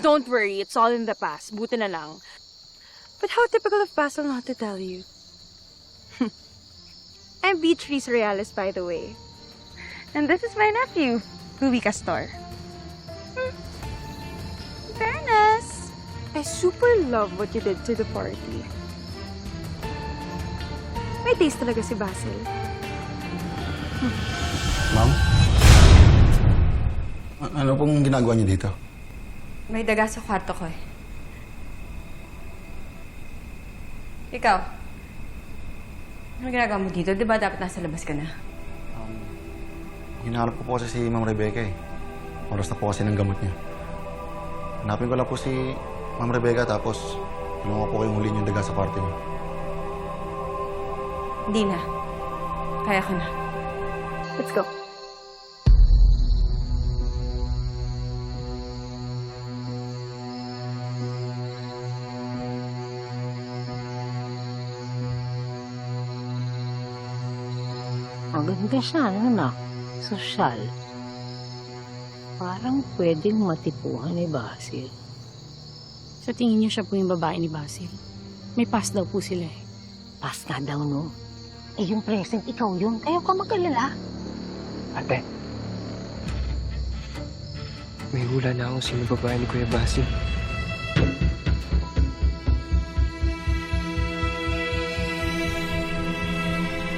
don't worry. It's all in the past. Buti na lang. But how typical of Basil not to tell you. I'm Beatrice Reales, by the way. And this is my nephew, Louis Castor. Hmm. Fairness. I super love what you did to the party. May taste talaga si Basil. Ma'am? A- ano pong ginagawa niyo dito? May daga sa kwarto ko eh. Ikaw? Ano ginagawa mo dito? Di ba dapat nasa labas ka na? Hinahanap ko po kasi si Ma'am Rebecca eh. Oras na po kasi ng gamot niya. Hanapin ko lang po si Ma'am Rebecca tapos tulungan ko po kayong hulin yung daga sa party niyo. Hindi na. Kaya ko na. Let's go. Maganda siya, ano na? Sosyal. Parang pwedeng matipuhan ni Basil. Sa tingin niyo siya po yung babae ni Basil. May pass daw po sila eh. Pas nga daw, no? Eh, yung present, ikaw yun. Kaya ka mag-alala. Ate. May hula na akong sino babae ni Kuya Basil.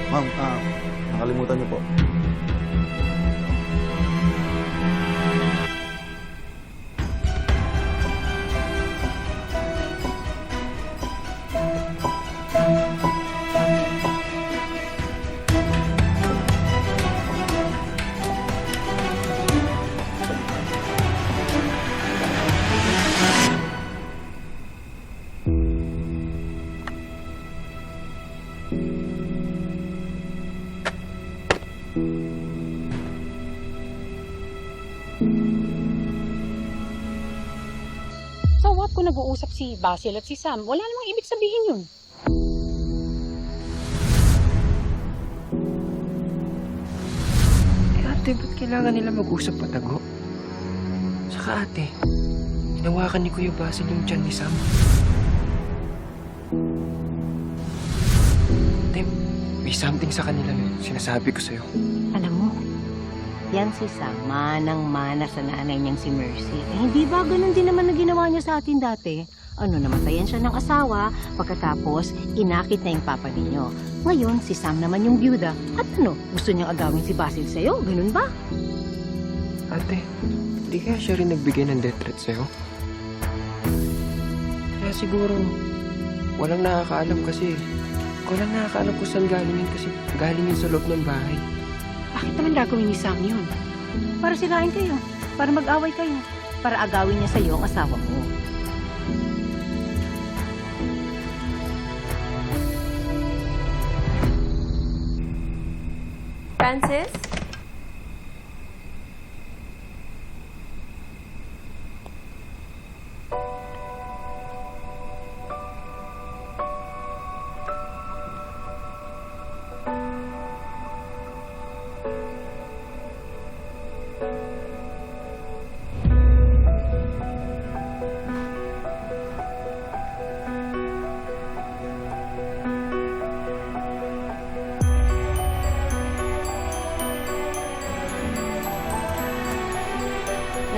Ma'am, ah, nakalimutan niyo po. So what kung nag-uusap si Basil at si Sam? Wala namang ibig sabihin yun. Eh ate, ba't kailangan nila mag-usap patago? Saka ate, hinawakan ni Kuya Basil yung tiyan ni Sam. Ate, may something sa kanila na sinasabi ko sa'yo. Alam mo, yan si Sam, manang-mana sa nanay niyang si Mercy. Eh, hindi ba ganun din naman na ginawa niya sa atin dati? Ano, namatayan siya ng asawa, pagkatapos inakit na yung papa ninyo. Ngayon, si Sam naman yung byuda. At ano, gusto niyang agawin si Basil sa'yo? Ganun ba? Ate, di kaya siya rin nagbigay ng death threat sa'yo? Kaya siguro, walang nakakaalam kasi. Walang nakakaalam kung saan galing yun kasi galing yun sa loob ng bahay. Bakit naman gagawin ni Sam yun? Para sirain kayo. Para mag-away kayo. Para agawin niya sa'yo ang asawa mo. Francis?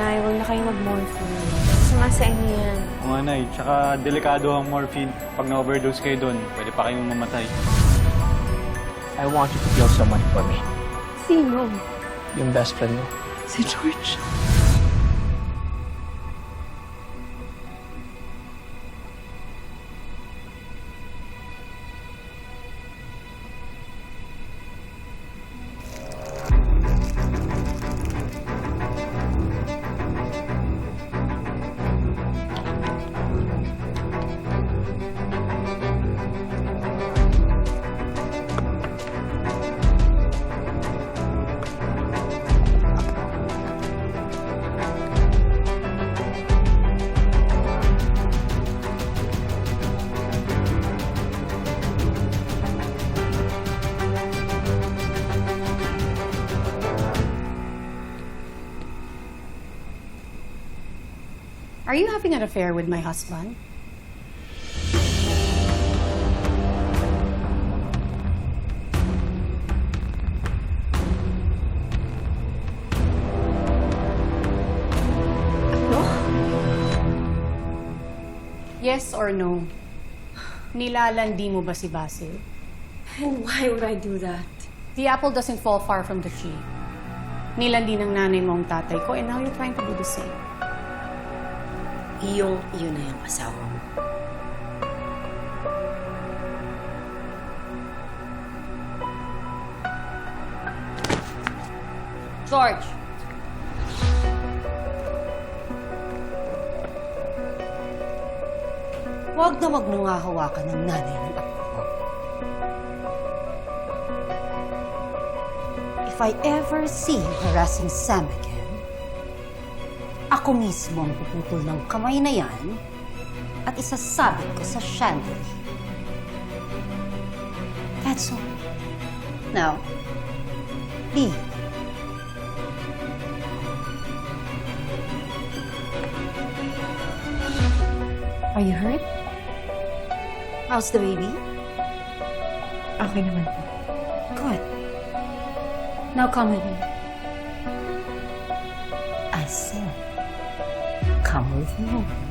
Nay, huwag na kayo mag-morphine. Sama sa inyo yan. Mga nay, tsaka delikado ang morphine. Pag na-overdose kayo doon, pwede pa kayong mamatay. I want you to kill someone for me. Sino? Yung best friend mo. Si George. Are you having an affair with my husband? Yes or no? Nilalandi mo ba si Basil? And why would I do that? The apple doesn't fall far from the tree. Nilandi ng nanay mo ang tatay ko and now you're trying to do the same. Iyong iyon na yung asawa mo. George! Huwag na wag hahawakan ng nanay ng. If I ever see you harassing Sam again, ako mismo ang puputol ng kamay na yan at isasabit ko sa chandelier. That's all. Now, leave. Are you hurt? How's the baby? Okay naman po. Good. Now come with me. I said, come with me.